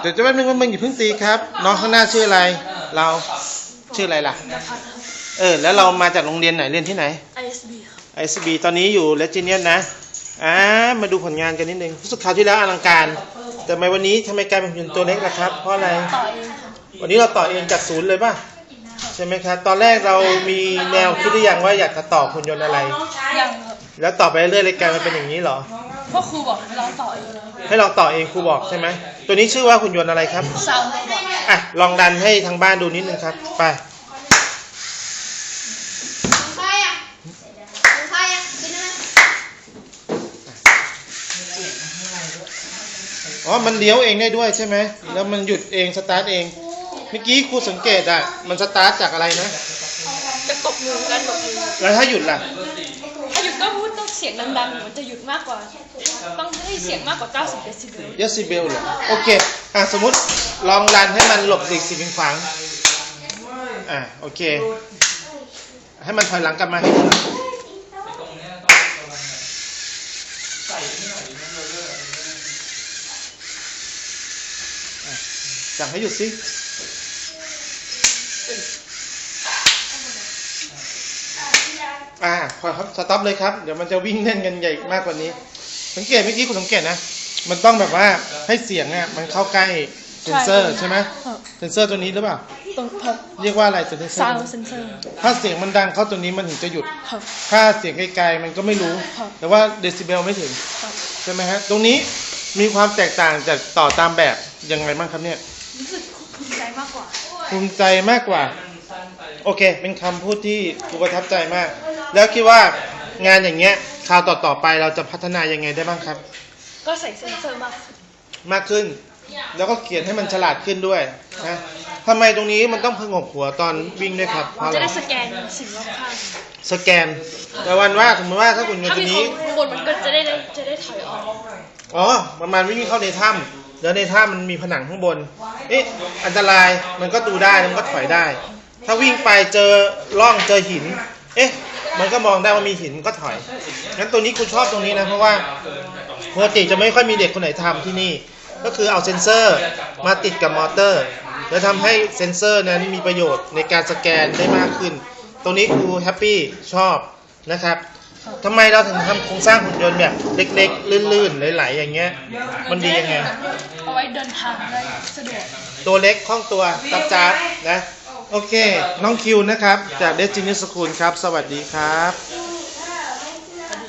เดี๋ยวจะแป๊บนึงว่ามึงอย่าเพิ่งตีครับ น้องข้างหน้าชื่ออะไร เราชื่ออะไรล่ะ เออ แล้วเรามาจากโรงเรียนไหนเรียนที่ไหน ISB ครับไอซีบีตอนนี้อยู่เลจิเนียนนะอ่ามาดูผลงานกันนิดนึงรู้สึกคราวที่แล้วอลังการ แต่ทำไมวันนี้ทำไมกลายเป็นหุ่นตัวเล็กล่ะครับ เพราะอะไร ต่อเองครับวันนี้เราต่อเองจากศูนย์เลยป่ะ ใช่ไหมครับ ตอนแรกเรามีแนวคิดหรือยังว่าอยากจะต่อหุ่นยนต์อะไร ยังครับแล้วต่อไปเรื่อยๆเลยกลายมาเป็นอย่างนี้เหรอ เพราะครูบอกให้เราต่อเองให้ลองต่อเองครูบอกใช่ไหมตัวนี้ชื่อว่าหุ่นยนต์อะไรครับซาวด์บอกอะลองดันให้ทางบ้านดูนิดนึงครับ ไปของใครอะของใครอะกินได้ไหมอ๋อ มันเลี้ยวเองได้ด้วยใช่ไหม แล้วมันหยุดเองสตาร์ทเอง เมื่อกี้ครูสังเกตอะ มันสตาร์ทจากอะไรนะ จะตกมือกันตกมือ แล้วถ้าหยุดล่ะ เสียงดังๆมันจะหยุดมากกว่า ต้องให้เสียงมากกว่า 90 เดซิเบล เดซิเบลเหรอโอเค อะสมมติลองดันให้มันหลบสิ่งสิ่งขวางอะโอเค ให้มันถอยหลังกลับมาให้ดูอะสั่งให้หยุดสิ อ่าพอครับสต็อปเลยครับ เดี๋ยวมันจะวิ่งเล่นกันใหญ่มากกว่านี้ สังเกตเมื่อกี้คุณสังเกตนะ มันต้องแบบว่าให้เสียงอะมันเข้าใกล้เซนเซอร์ใช่ไหมครับเซนเซอร์ตัวนี้หรือเปล่าตรงครับเรียกว่าอะไรเซนเซอร์ซาวด์เซนเซอร์ ถ้าเสียงมันดังเข้าตัวนี้มันถึงจะหยุดครับถ้าเสียงไกลๆมันก็ไม่รู้ครับแต่ว่าเดซิเบลไม่ถึงครับใช่ไหมฮะ ตรงนี้มีความแตกต่างจากต่อตามแบบยังไงบ้างครับเนี่ย รู้สึกภูมิใจมากกว่า ภูมิใจมากกว่า โอเค เป็นคำพูดที่ครูประทับใจมาก แล้วคิดว่างานอย่างเงี้ยคราวต่อๆไปเราจะพัฒนายังไงได้บ้างครับ ก็ใส่เซนเซอร์มากขึ้นมากขึ้น แล้วก็เขียนให้มันฉลาดขึ้นด้วยนะทำไมตรงนี้มันต้องพงกหัวตอนวิ่งด้วยครับเพราะอะจะไรได้สแกนสิ่งรอบข้างสแกน แต่วันว่าสมมติว่าถ้าคุณยนถ้าต์ตัวมีนี้คนข้างบนมันก็จะได้จะได้ถอยออกอ๋อประมาณวิ่งเข้าในถ้ำแล้วในถ้ำมันมีผนังข้างบน เอ๊ะ อันตราย มันก็ดูได้แล้วมันก็ถอยได้ ถ้าวิ่งไปเจอร่องเจอหิน เอ๊ะมันก็มองได้ว่ามีหินก็ถอยงั้นตัวนี้กูชอบตรงนี้นะ เพราะว่าปกติจะไม่ค่อยมีเด็กคนไหนทำที่นี่ ก็คือเอาเซ็นเซอร์มาติดกับมอเตอร์ แล้วทำให้เซ็นเซอร์นั้นมีประโยชน์ในการสแกนได้มากขึ้น ตรงนี้ครูแฮปปี้ชอบนะครับทำไมเราถึงทำโครงสร้างหุ่นยนต์แบบเล็กๆ ลื่นๆ ไหลๆ อย่างเงี้ย มันดียังไง เอาไว้เดินทางได้สะดวก ตัวเล็กคล่องตัวตับจับนะ โอเค น้องคิวนะครับ จากเดจินิสคูลครับ สวัสดีครับ